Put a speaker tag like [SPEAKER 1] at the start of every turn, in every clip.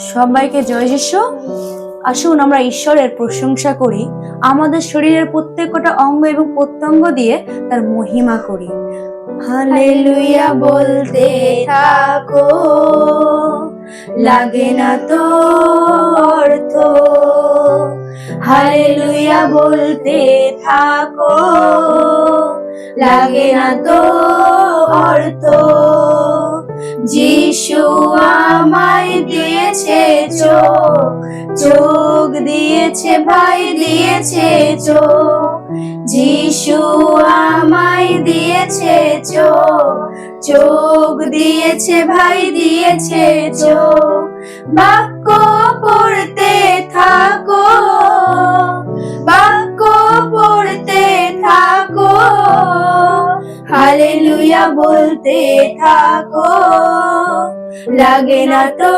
[SPEAKER 1] সবাইকে জয় যিশু। আসুন আমরা ঈশ্বরের প্রশংসা করি, আমাদের শরীরের প্রত্যেকটা অঙ্গ এবং প্রত্যঙ্গ দিয়ে তার মহিমা করি। হালেলুয়া বলতে থাকো, লাগে না তো অর্থ। হালেলুয়া বলতে থাকো, লাগে না তো অর্থ। যিশু আমায় দিয়েছে চোখ চোখ দিয়েছে ভাই, দিয়েছে চোখ। যিশু আমায় দিয়েছে চোখ চোখ দিয়েছে ভাই, দিয়েছে চোখ। বাক্য পড়তে থাকো, বাক্য পড়তে থাকো। হালেলুয়া বলতে থাকো। লাগে না তো।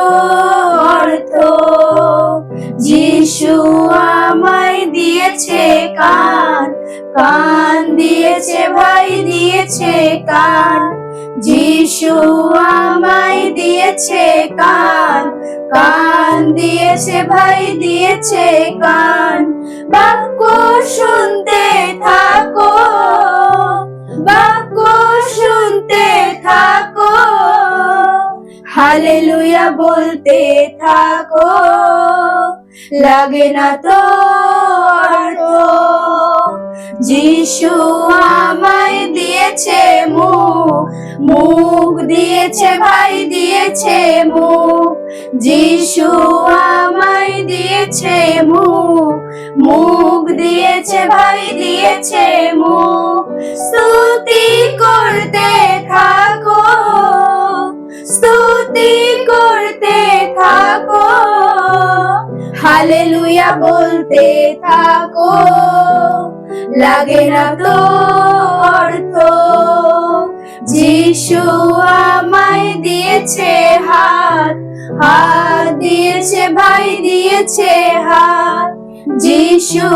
[SPEAKER 1] অর্থ যিশু আমায় দিয়েছে কান কান দিয়েছে ভাই, দিয়েছে কান। যিশু আমায় দিয়েছে কান কান দিয়েছে ভাই, দিয়েছে কান। বাক্য শুনতে থাকো হালেলুয়া বলতে থাকো। লাগে না তো যিশু আমায় দিয়েছে মুখ মুখ দিয়েছে ভাই দিয়েছে মুখ। যিশু আমায় দিয়েছে মুখ মুখ দিয়েছে ভাই দিয়েছে মুখ। স্তুতি করতে থাকো। হালেলুয়া বলতে থাকো। লাগে না তো অর্থ। যিশু আমায় দিয়েছে হাত হাত দিয়েছে ভাই, দিয়েছে হাত। যিশু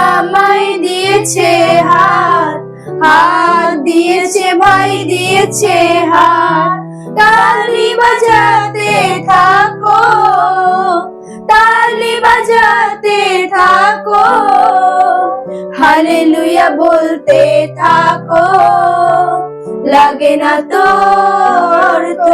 [SPEAKER 1] আমায় দিয়েছে হাত হাত দিয়েছে ভাই, দিয়েছে হাত। তালি বাজাতে থাকো তালি বাজাতে থাকো হালেলুয়া বলতে থাকো লাগে না তো অর্থ।